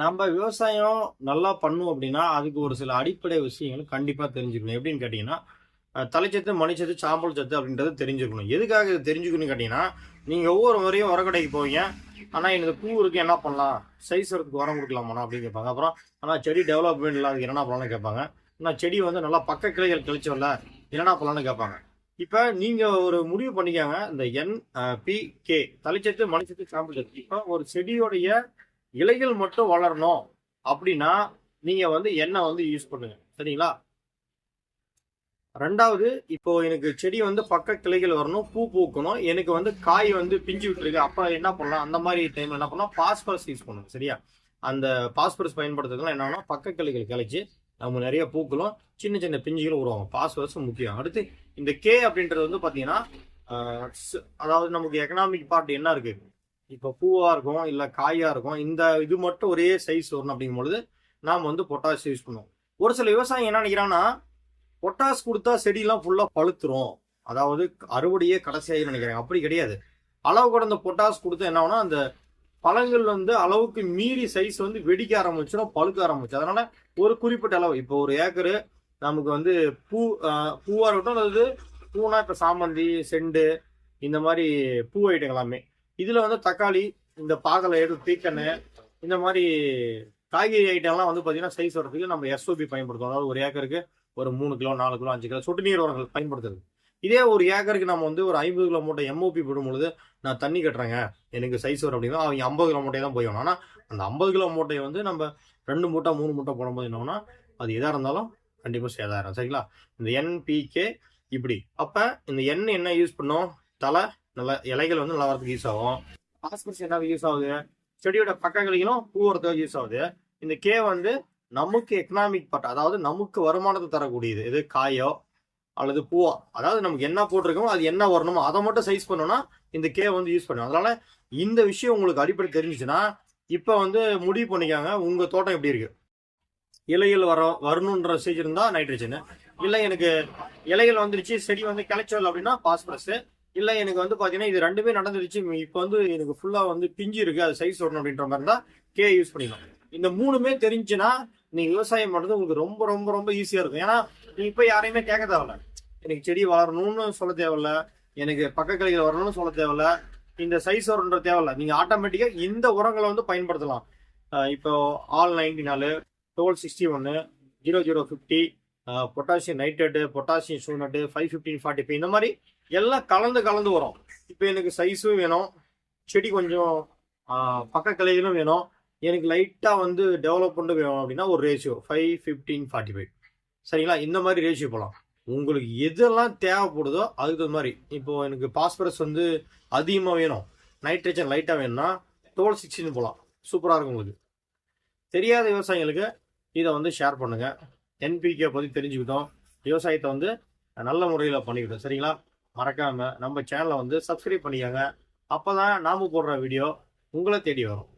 நம்ம விவசாயம் நல்லா பண்ணும் அப்படின்னா அதுக்கு ஒரு சில அடிப்படை விஷயங்கள் கண்டிப்பாக தெரிஞ்சுக்கணும். எப்படின்னு கேட்டிங்கன்னா தலைச்சத்து மணிச்சத்து சாம்பல் சத்து அப்படின்றது தெரிஞ்சுக்கணும். எதுக்காக இது தெரிஞ்சுக்கணும்னு கேட்டிங்கன்னா நீங்கள் ஒவ்வொரு முறையும் உரக்கடைக்கு போவீங்க. ஆனால் எனக்கு பூ இருக்கு என்ன பண்ணலாம்? சைஸ் வரதுக்கு உரம் கொடுக்கலாமாண்ணா அப்படின்னு கேட்பாங்க. அப்புறம் ஆனால் செடி டெவலப்மெண்ட் இல்லை அதுக்கு என்ன பண்ணலாம்னு கேட்பாங்க. ஆனால் செடி வந்து நல்லா பக்க கிளைகள் கழிச்சோம்ல என்னென்ன பண்ணலாம்னு கேட்பாங்க. இப்போ நீங்கள் ஒரு முடிவு பண்ணிக்காங்க. இந்த என் பி கே தலைச்சத்து மணிச்சத்து சாம்பல் சத்து. இப்போ ஒரு செடியோடைய இலைகள் மட்டும் வளரணும் அப்படின்னா நீங்க வந்து எண்ணெய் வந்து யூஸ் பண்ணுங்க. சரிங்களா? ரெண்டாவது இப்போ எனக்கு செடி வந்து பக்க கிளைகள் வரணும் பூ பூக்கணும் எனக்கு வந்து காய் வந்து பிஞ்சு விட்டுருக்கு அப்போ என்ன பண்ணலாம்? அந்த மாதிரி டைம்ல என்ன பண்ணலாம்? பாஸ்பரஸ் யூஸ் பண்ணுங்க சரியா? அந்த பாஸ்பரஸ் பயன்படுத்துறதுலாம் என்னன்னா பக்க கிளைகள் கிளைச்சி நம்ம நிறைய பூக்களும் சின்ன சின்ன பிஞ்சுகளும் உருவாகும். பாஸ்பரஸ் முக்கியம். அடுத்து இந்த கே அப்படின்றது வந்து பாத்தீங்கன்னா அதாவது நமக்கு எக்கனாமிக் பார்ட் என்ன இருக்கு? இப்போ பூவாக இருக்கும் இல்லை காயாக இருக்கும் இந்த இது மட்டும் ஒரே சைஸ் வரணும் அப்படிங்கும் பொழுது நாம் வந்து பொட்டாஷ் யூஸ் பண்ணுவோம். ஒரு சில விவசாயம் என்ன நினைக்கிறான்னா பொட்டாஷ் கொடுத்தா செடியெல்லாம் ஃபுல்லாக பழுத்துரும். அதாவது அறுவடையே கடைசியாக நினைக்கிறாங்க. அப்படி கிடையாது. அளவு கடந்த பொட்டாஷ் கொடுத்தா என்ன ஆகும்னா அந்த பழங்கள் வந்து அளவுக்கு மீறி சைஸ் வந்து வெடிக்க ஆரம்பிச்சிடும் பழுக்க ஆரம்பிச்சு அதனால ஒரு குறிப்பிட்ட அளவு இப்போ ஒரு ஏக்கரு நமக்கு வந்து பூ பூவாக இருக்கட்டும் அல்லது பூனா இப்போ சாமந்தி செண்டு இந்த மாதிரி பூ ஐட்டங்கள் எல்லாமே. இதுல வந்து தக்காளி இந்த பாகலை எடுத்து தீக்கண்ணு இந்த மாதிரி காய்கறி ஐட்டம்லாம் வந்து பார்த்தீங்கன்னா சைஸ் வரதுக்கு நம்ம எஸ்ஓபி பயன்படுத்துவோம். அதாவது ஒரு ஏக்கருக்கு ஒரு மூணு கிலோ நாலு கிலோ அஞ்சு கிலோ சொட்டு நீர் உரங்கள் பயன்படுத்துறது. இதே ஒரு ஏக்கருக்கு நம்ம வந்து ஒரு ஐம்பது கிலோ மூட்டை எம்ஓபி போடும் பொழுது நான் தண்ணி கட்டுறேங்க. எனக்கு சைஸ் வரும் அப்படின்னா அவங்க ஐம்பது கிலோ மூட்டையை தான் போயிடணும் ஆனால் அந்த ஐம்பது கிலோ மூட்டையை வந்து நம்ம ரெண்டு மூட்டை மூணு மூட்டை போடும்போது என்னன்னா அது எதாக இருந்தாலும் கண்டிப்பாக சேதாரம் சரிங்களா? இந்த என்பிகே இப்படி. அப்போ இந்த எண்ணெய் என்ன யூஸ் பண்ணோம்? தலை நல்ல இலைகள் வந்து நல்லா வரதுக்கு யூஸ் ஆகும். பாஸ்பரஸ் என்ன யூஸ் ஆகுது. செடியோட பக்கங்களையும் பூ வரதுக்கு யூஸ் ஆகுது. இந்த கே வந்து நமக்கு எக்கனாமிக் பார்ட் அதாவது நமக்கு வருமானத்தை தரக்கூடியது. இது காயோ அல்லது பூவா? அதாவது நமக்கு என்ன போட்டிருக்கோமோ அது என்ன வரணுமோ அதை மட்டும் சைஸ் பண்ணோம்னா இந்த கே வந்து யூஸ் பண்ணுவோம் அதனால இந்த விஷயம் உங்களுக்கு அடிப்படை தெரிஞ்சுச்சுன்னா இப்போ வந்து முடிவு பண்ணிக்காங்க. உங்கள் தோட்டம் எப்படி இருக்கு? இலைகள் வர வரணுன்ற ஸ்டேஜ் இருந்தால் நைட்ரஜன் இல்லை எனக்கு இலைகள் வந்துருச்சு செடி வந்து கிளைச்சல் அப்படின்னா பாஸ்பரஸ் இல்லை எனக்கு வந்து பார்த்தீங்கன்னா இது ரெண்டுமே நடந்துருச்சு இப்போ வந்து எனக்கு ஃபுல்லாக வந்து பிஞ்சு இருக்குது அது சைஸ் வரணும் அப்படின்ற மாதிரி தான் கே யூஸ் பண்ணிக்கலாம். இந்த மூணுமே தெரிஞ்சுன்னா நீ விவசாயம் பண்ணுறது உங்களுக்கு ரொம்ப ரொம்ப ரொம்ப ஈஸியாக இருக்கும். ஏன்னா நீ இப்போ யாரையுமே கேட்க தேவையில்ல. எனக்கு செடி வளரணும்னு சொல்ல தேவையில்ல. எனக்கு பக்க வரணும்னு சொல்ல தேவையில்ல. இந்த சைஸ் வரணுன்ற தேவையில்ல. நீங்கள் ஆட்டோமேட்டிக்காக இந்த உரங்களை வந்து பயன்படுத்தலாம். இப்போ ஆல் நைன்டி நாலு டுவெல் சிக்ஸ்டி ஒன்னு zero zero fifty potassium nitrate potassium சூனட்டு five fifteen forty five இந்த மாதிரி எல்லாம் கலந்து கலந்து வரும். இப்போ எனக்கு சைஸும் வேணும். செடி கொஞ்சம் பக்க கிளைகளும் வேணும். எனக்கு லைட்டாக வந்து டெவலப்மெண்ட் வேணும் அப்படின்னா ஒரு ratio five fifteen forty five சரிங்களா? இந்த மாதிரி ரேஷியோ போகலாம் உங்களுக்கு எதெல்லாம் தேவைப்படுதோ அதுக்கு தகுந்த மாதிரி. இப்போது எனக்கு பாஸ்பரஸ் வந்து அதிகமாக வேணும். நைட்ரஜன் லைட்டாக வேணும்னா டுவெல் சிக்ஸ்டின் போகலாம் சூப்பராக இருக்கும் உங்களுக்கு. தெரியாத விவசாயிகளுக்கு இதை வந்து ஷேர் பண்ணுங்கள் என்பிகே பற்றி தெரிஞ்சுக்கிட்டோம். விவசாயத்தை வந்து நல்ல முறையில் பண்ணிக்கிட்டோம். சரிங்களா? மறக்காம நம்ம சேனலை வந்து சப்ஸ்கிரைப் பண்ணிக்கோங்க. அப்பதான் நாம போடுற வீடியோ உங்களை தேடி வரும்.